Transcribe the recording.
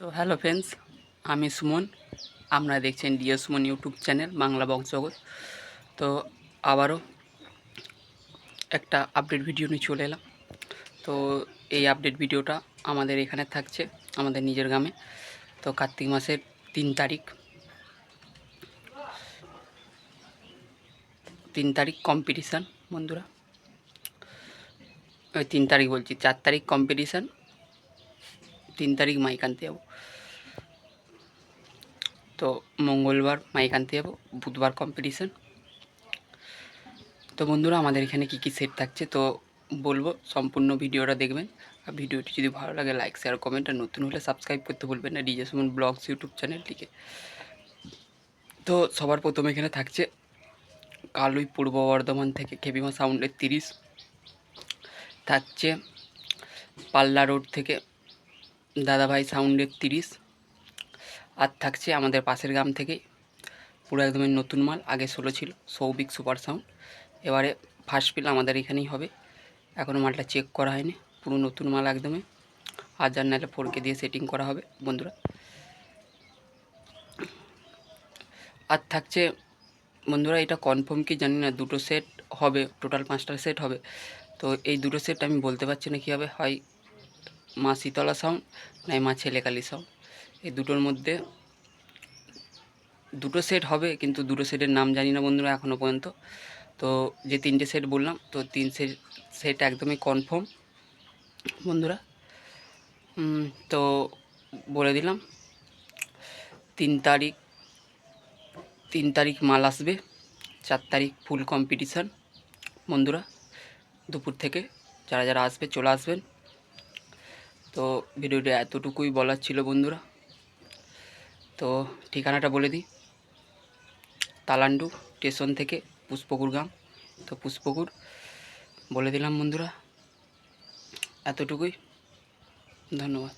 তো hello friends, আমি সুমন। আপনারা দেখছেন deo Suman YouTube channel, Bangla box Jagat. তো আবারও একটা আপডেট ভিডিও নিয়ে চলে এলাম। তো এই আপডেট ভিডিওটা আমাদের এখানে থাকছে, আমাদের নিজের গ্রামে। তো কার্তিক মাসের তিন তারিখ। তিন তারিখ কম্পিটিশান বন্ধুরা। ওই তিন তারিখ বলছি, চার তারিখ কম্পিটিশান তিন তারিখ মাইক আনতে যাব। তো মঙ্গলবার মাইক আনতে যাব, বুধবার কম্পিটিশান তো বন্ধুরা, আমাদের এখানে কী কী সেট থাকছে? তো বলব, সম্পূর্ণ ভিডিওটা দেখবেন। আর ভিডিওটি যদি ভালো লাগে লাইক শেয়ার কমেন্ট আর নতুন হলে সাবস্ক্রাইব করতে ভুলবেন না ডিজে সুমন ব্লগস ইউটিউব চ্যানেলটিকে। তো সবার প্রথম এখানে থাকছে কালুই পূর্ব বর্ধমান থেকে কেবিমা সাউন্ডের তিরিশ। থাকছে পাল্লা রোড থেকে দাদাভাই সাউন্ডের তিরিশ আর থাকছে আমাদের পাশের গ্রাম থেকে। পুরো একদমই নতুন মাল, আগে ষোলো ছিল, সৌভিক সুপার সাউন্ড এবারে ফার্স্ট পিল আমাদের এখানেই হবে। এখনও মালটা চেক করা হয়নি। পুরো নতুন মাল একদমই। আর যার নাহলে ফোরকে দিয়ে সেটিং করা হবে, বন্ধুরা। আর থাকছে, বন্ধুরা, এটা কনফার্ম কি জানি না, দুটো সেট হবে টোটাল পাঁচটা সেট হবে। তো এই দুটো সেট আমি বলতে পারছি না কী হবে হয়। মা শীতলা সাউন্ড নয় মা ছেলেকালী সাউন্ড এই দুটোর মধ্যে দুটো সেট হবে, কিন্তু দুটো সেটের নাম জানি না বন্ধুরা এখনও পর্যন্ত। তো যে তিনটে সেট বললাম, তো তিন সেট সেট একদমই কনফার্ম বন্ধুরা তো বলে দিলাম, তিন তারিখ তিন তারিখ মাল আসবে, চার তারিখ ফুল কম্পিটিশান বন্ধুরা, দুপুর থেকে যারা যারা আসবে, চলে আসবেন। তো ভিডিওটা এতটুকুই বলার ছিল বন্ধুরা। তো ঠিকানাটা বলে দিই। তালান্ডু স্টেশন থেকে পুষ্পকুর গ্রাম। তো পুষ্পকুর, বলে দিলাম বন্ধুরা, এতটুকুই। ধন্যবাদ।